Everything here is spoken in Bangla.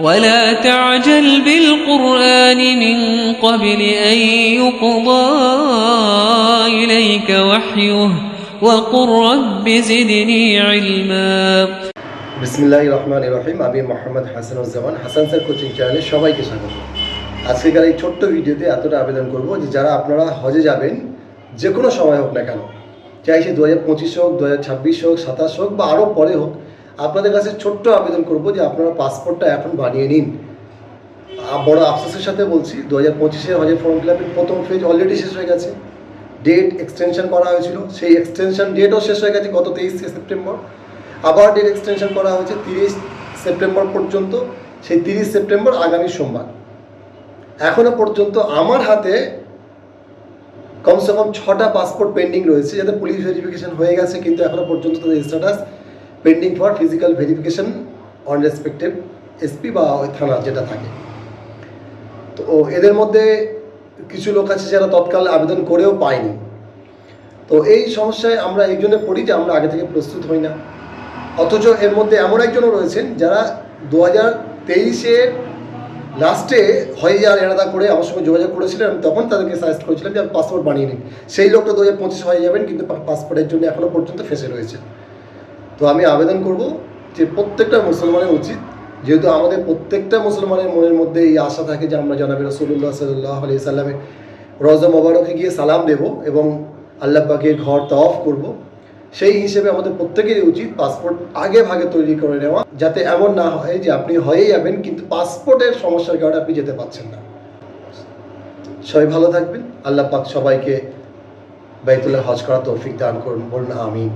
ولا تعجل بالقرآن من قبل أن يقضى إليك وحيه وقل رب زدني علما বিসমিল্লাহ রহমান রহিম আমি মোহাম্মদ হাসানুজ্জামান হাসান স্যার কোচিং চ্যানেলে সবাইকে স্বাগত আজকেকার এই ছোট্ট ভিডিওতে এতটা আবেদন করব যে যারা আপনারা হজে যাবেন যে কোনো সময় হোক না কেন চাই সে দু হাজার পঁচিশ হোক দু হাজার ছাব্বিশ হোক সাতাশ হোক বা আরও পরে হোক আপনাদের কাছে ছোট্ট আবেদন করব যে আপনারা পাসপোর্টটা এখন বানিয়ে নিন। বড় আফসোসের সাথে বলছি দু হাজার পঁচিশে হজের ফর্ম ফিল আপের প্রথম ফেজ অলরেডি শেষ হয়ে গেছে। ডেট এক্সটেনশন করা হয়েছিল। সেই এক্সটেনশন ডেটও শেষ হয়ে গেছে গত তেইশে সেপ্টেম্বর। আবার ডেট এক্সটেনশন করা হয়েছে তিরিশ সেপ্টেম্বর পর্যন্ত। সেই তিরিশ সেপ্টেম্বর আগামী সোমবার। এখনও পর্যন্ত আমার হাতে কমসে কম ছটা পাসপোর্ট পেন্ডিং রয়েছে, যাতে পুলিশ ভেরিফিকেশন হয়ে গেছে, কিন্তু এখনও পর্যন্ত তাদের status pending for physical verification on respective SP বা ওই থানা যেটা থাকে। তো এদের মধ্যে কিছু লোক আছে যারা তৎকাল আবেদন করেও পায়নি। তো এই সমস্যায় আমরা এই জন্য পড়ি যে আমরা আগে থেকে প্রস্তুত হই না। অথচ এর মধ্যে এমন একজনও রয়েছেন যারা দু হাজার তেইশের লাস্টে হয়ে যাওয়ার এরাদা করে আমার সঙ্গে যোগাযোগ করেছিলেন আমি তখন তাদেরকে সাজেস্ট করেছিলাম যে পাসপোর্ট বানিয়ে নিন সেই লোকটা দু হাজার পঁচিশ হয়ে যাবেন, কিন্তু পাসপোর্টের জন্য এখনও পর্যন্ত ফেসে রয়েছে। তো আমি আবেদন করব যে প্রত্যেকটা মুসলমানের উচিত, যেহেতু আমাদের প্রত্যেকটা মুসলমানের মনের মধ্যে এই আশা থাকে যে আমরা জানাবি রসুল্লাহ সাল্লাহ আলি সাল্লামের রজা মোবারকে গিয়ে সালাম দেব এবং আল্লাহ পাকের ঘর তফ করব। সেই হিসেবে আমাদের প্রত্যেকেরই উচিত পাসপোর্ট আগে ভাগে তৈরি করে নেওয়া, যাতে এমন না হয় যে আপনি হয়ে যাবেন কিন্তু পাসপোর্টের সমস্যার কারণে আপনি যেতে পারছেন না। সবাই ভালো থাকবেন। আল্লাহ পাক সবাইকে বাইতুল্লাহ হজ করা তৌফিক দান করুন। বলুন, আমিন।